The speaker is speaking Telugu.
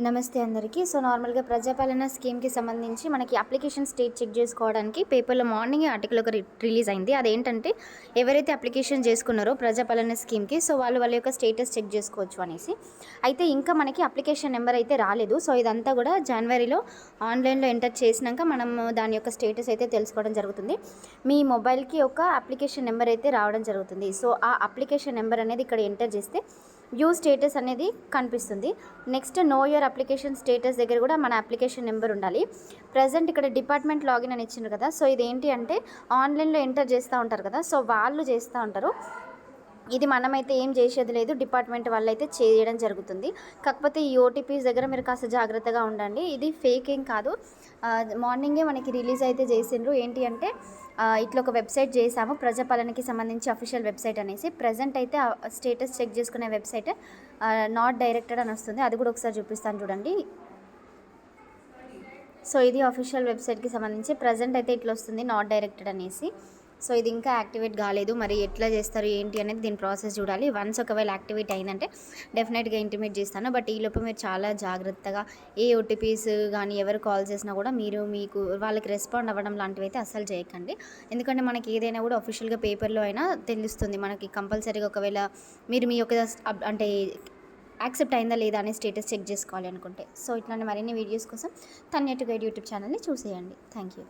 నమస్తే అందరికీ. సో నార్మల్గా ప్రజాపాలన స్కీమ్కి సంబంధించి మనకి అప్లికేషన్ స్టేట్ చెక్ చేసుకోవడానికి పేపర్లో మార్నింగ్ ఆర్టికల్ ఒక రి- రిలీజ్ అయింది. అదేంటంటే ఎవరైతే అప్లికేషన్ చేసుకున్నారో ప్రజాపాలన స్కీమ్కి సో వాళ్ళు వాళ్ళ యొక్క స్టేటస్ చెక్ చేసుకోవచ్చు అనేసి. అయితే ఇంకా మనకి అప్లికేషన్ నెంబర్ అయితే రాలేదు. సో ఇదంతా కూడా జనవరిలో ఆన్లైన్లో ఎంటర్ చేసినాక మనం దాని యొక్క స్టేటస్ అయితే తెలుసుకోవడం జరుగుతుంది. మీ మొబైల్కి ఒక అప్లికేషన్ నెంబర్ అయితే రావడం జరుగుతుంది. సో ఆ అప్లికేషన్ నెంబర్ అనేది ఇక్కడ ఎంటర్ చేస్తే వ్యూ స్టేటస్ అనేది కనిపిస్తుంది. Next know your application status దగ్గర కూడా మన అప్లికేషన్ నెంబర్ ఉండాలి. ప్రజెంట్ ఇక్కడ డిపార్ట్మెంట్ లాగిన్ అని ఇచ్చిండ్రు కదా సో ఇది ఏంటి అంటే ఆన్లైన్లో ఎంటర్ చేస్తూ ఉంటారు కదా సో వాళ్ళు చేస్తూ ఉంటారు. ఇది మనమైతే ఏం చేసేది లేదు. డిపార్ట్మెంట్ వాళ్ళు అయితే చేయడం జరుగుతుంది. కాకపోతే ఈ ఓటీపీస్ దగ్గర మీరు కాస్త జాగ్రత్తగా ఉండండి. ఇది ఫేక్ ఏం కాదు. మార్నింగే మనకి రిలీజ్ అయితే చేసిండ్రు. ఏంటి అంటే ఇట్లా ఒక వెబ్సైట్ చేసాము ప్రజాపాలనకి సంబంధించి అఫీషియల్ వెబ్సైట్ అనేసి. ప్రజెంట్ అయితే స్టేటస్ చెక్ చేసుకునే వెబ్సైట్ నాట్ డైరెక్టెడ్ అని వస్తుంది. అది కూడా ఒకసారి చూపిస్తాను చూడండి. సో ఇది అఫీషియల్ వెబ్సైట్కి సంబంధించి. ప్రజెంట్ అయితే ఇట్లా వస్తుంది నాట్ డైరెక్టెడ్ అనేసి. సో ఇది ఇంకా యాక్టివేట్ కాలేదు. మరి ఎట్లా చేస్తారు ఏంటి అనేది దీని ప్రాసెస్ చూడాలి. వన్స్ ఒకవేళ యాక్టివేట్ అయిందంటే డెఫినెట్గా ఇంటిమేట్ చేస్తాను. బట్ ఈలోపు మీరు చాలా జాగ్రత్తగా ఏ ఓటీపీస్ కానీ ఎవరు కాల్ చేసినా కూడా మీరు మీకు వాళ్ళకి రెస్పాండ్ అవ్వడం లాంటివి అయితే అస్సలు చేయకండి. ఎందుకంటే మనకి ఏదైనా కూడా అఫీషియల్గా పేపర్లో అయినా తెలుస్తుంది. మనకి కంపల్సరీగా ఒకవేళ మీరు మీ యొక్క అంటే యాక్సెప్ట్ అయిందా లేదా అనే స్టేటస్ చెక్ చేసుకోవాలి అనుకుంటే. సో ఇట్లాంటి మరిన్ని వీడియోస్ కోసం తన్యటు గైడ్ యూట్యూబ్ ఛానల్ని చూసేయండి. Thank you.